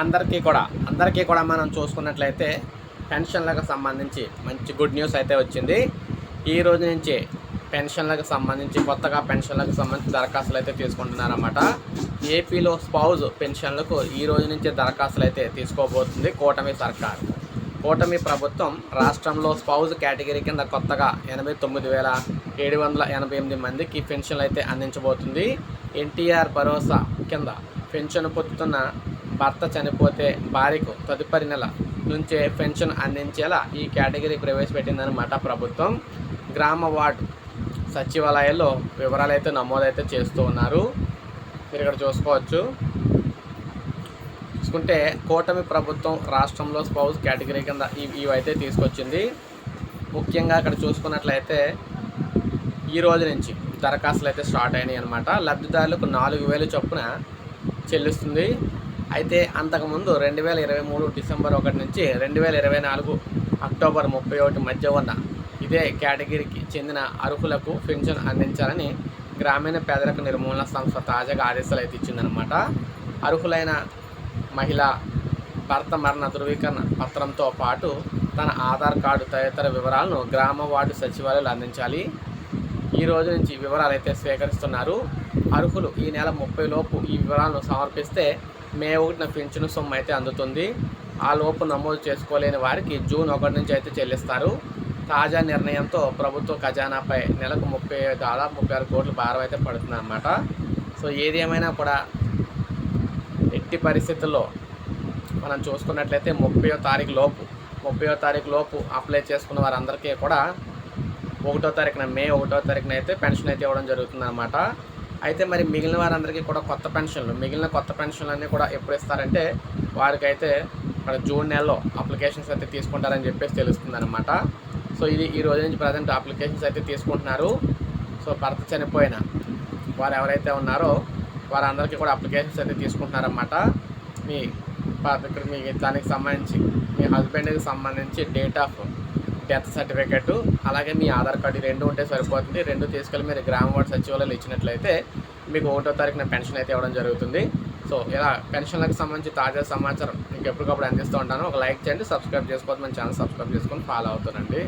అందరికీ కూడా అందరికీ కూడా మనం చూసుకున్నట్లయితే పెన్షన్లకు సంబంధించి మంచి గుడ్ న్యూస్ అయితే వచ్చింది. ఈ రోజు నుంచి పెన్షన్లకు సంబంధించి కొత్తగా పెన్షన్లకు సంబంధించి దరఖాస్తులు అయితే తీసుకుంటున్నారన్నమాట. ఏపీలో స్పౌజ్ పెన్షన్లకు ఈ రోజు నుంచి దరఖాస్తులు అయితే తీసుకోబోతుంది కూటమి సర్కార్. కూటమి ప్రభుత్వం రాష్ట్రంలో స్పౌజ్ కేటగిరీ కింద కొత్తగా ఎనభై తొమ్మిది వేల ఏడు వందల ఎనభై ఎనిమిది మందికి పెన్షన్లు అయితే అందించబోతుంది. ఎన్టీఆర్ భరోసా కింద పెన్షన్ పొందుతున్న భర్త చనిపోతే భార్యకు తదుపరి నెల నుంచే పెన్షన్ అందించేలా ఈ కేటగిరీ ప్రవేశపెట్టిందనమాట ప్రభుత్వం. గ్రామ వార్డు సచివాలయాల్లో వివరాలు అయితే నమోదైతే చేస్తూ ఉన్నారు. మీరు ఇక్కడ చూసుకోవచ్చు. చూసుకుంటే కూటమి ప్రభుత్వం రాష్ట్రంలో స్పౌజ్ కేటగిరీ కింద ఇవి ఇవైతే తీసుకొచ్చింది. ముఖ్యంగా అక్కడ చూసుకున్నట్లయితే ఈ రోజు నుంచి దరఖాస్తులు అయితే స్టార్ట్ అయినాయి అనమాట లబ్ధిదారులకు నాలుగు వేలు చొప్పున చెల్లిస్తుంది. అయితే అంతకుముందు రెండు వేల ఇరవై మూడు డిసెంబర్ ఒకటి నుంచి రెండు వేల ఇరవై నాలుగు అక్టోబర్ ముప్పై ఒకటి మధ్య ఉన్న ఇదే కేటగిరీకి చెందిన అర్హులకు పెన్షన్ అందించాలని గ్రామీణ పేదరిక నిర్మూలన సంస్థ తాజాగా ఆదేశాలు అయితే ఇచ్చిందనమాట అర్హులైన మహిళ భర్త మరణ ధృవీకరణ పత్రంతో పాటు తన ఆధార్ కార్డు తదితర వివరాలను గ్రామ వార్డు సచివాలయాలు అందించాలి. ఈ రోజు నుంచి వివరాలు అయితే స్వీకరిస్తున్నారు అర్హులు ఈ నెల ముప్పై లోపు ఈ వివరాలను సమర్పిస్తే మే ఒకటిన పెన్షన్ సొమ్ము అయితే అందుతుంది. ఆ లోపు నమోదు చేసుకోలేని వారికి జూన్ ఒకటి నుంచి అయితే చెల్లిస్తారు. తాజా నిర్ణయంతో ప్రభుత్వ ఖజానాపై నెలకు ముప్పై దాదాపు ముప్పై ఆరు కోట్ల భారం అయితే పడుతుందన్నమాట. సో ఏది ఏమైనా కూడా ఎట్టి పరిస్థితుల్లో మనం చూసుకున్నట్లయితే ముప్పయో తారీఖు లోపు ముప్పయో తారీఖు లోపు అప్లై చేసుకున్న వారందరికీ కూడా ఒకటో తారీఖున మే ఒకటో తారీఖున అయితే పెన్షన్ అయితే ఇవ్వడం జరుగుతుంది అనమాట అయితే మరి మిగిలిన వారందరికీ కూడా కొత్త పెన్షన్లు మిగిలిన కొత్త పెన్షన్లు అన్నీ కూడా ఎప్పుడు ఇస్తారంటే వారికైతే మన జూన్ నెలలో అప్లికేషన్స్ అయితే తీసుకుంటారని చెప్పేసి తెలుస్తుంది సో ఇది ఈ రోజు నుంచి ప్రజెంట్ అప్లికేషన్స్ అయితే తీసుకుంటున్నారు. సో భర్త చనిపోయిన వారు ఎవరైతే ఉన్నారో వారందరికీ కూడా అప్లికేషన్స్ అయితే తీసుకుంటున్నారన్నమాట. మీ ఇక్కడ మీ దానికి సంబంధించి మీ హస్బెండ్కి సంబంధించి డేట్ ఆఫ్ డెత్ సర్టిఫికెట్ అలాగే మీ ఆధార్ కార్డు రెండు ఉంటే సరిపోతుంది. రెండు తీసుకెళ్ళి మీరు గ్రామ వార్డ్ సచివాలయాలు ఇచ్చినట్లయితే మీకు ఒకటో తారీఖున పెన్షన్ అయితే ఇవ్వడం జరుగుతుంది. సో ఇలా పెన్షన్లకు సంబంధించి తాజా సమాచారం మీకు ఎప్పటికప్పుడు అందిస్తూ ఉంటాను. ఒక లైక్ చేయండి సబ్స్క్రైబ్ చేసుకోవద్దు. మన ఛానల్ సబ్స్క్రైబ్ చేసుకొని ఫాలో అవుతానండి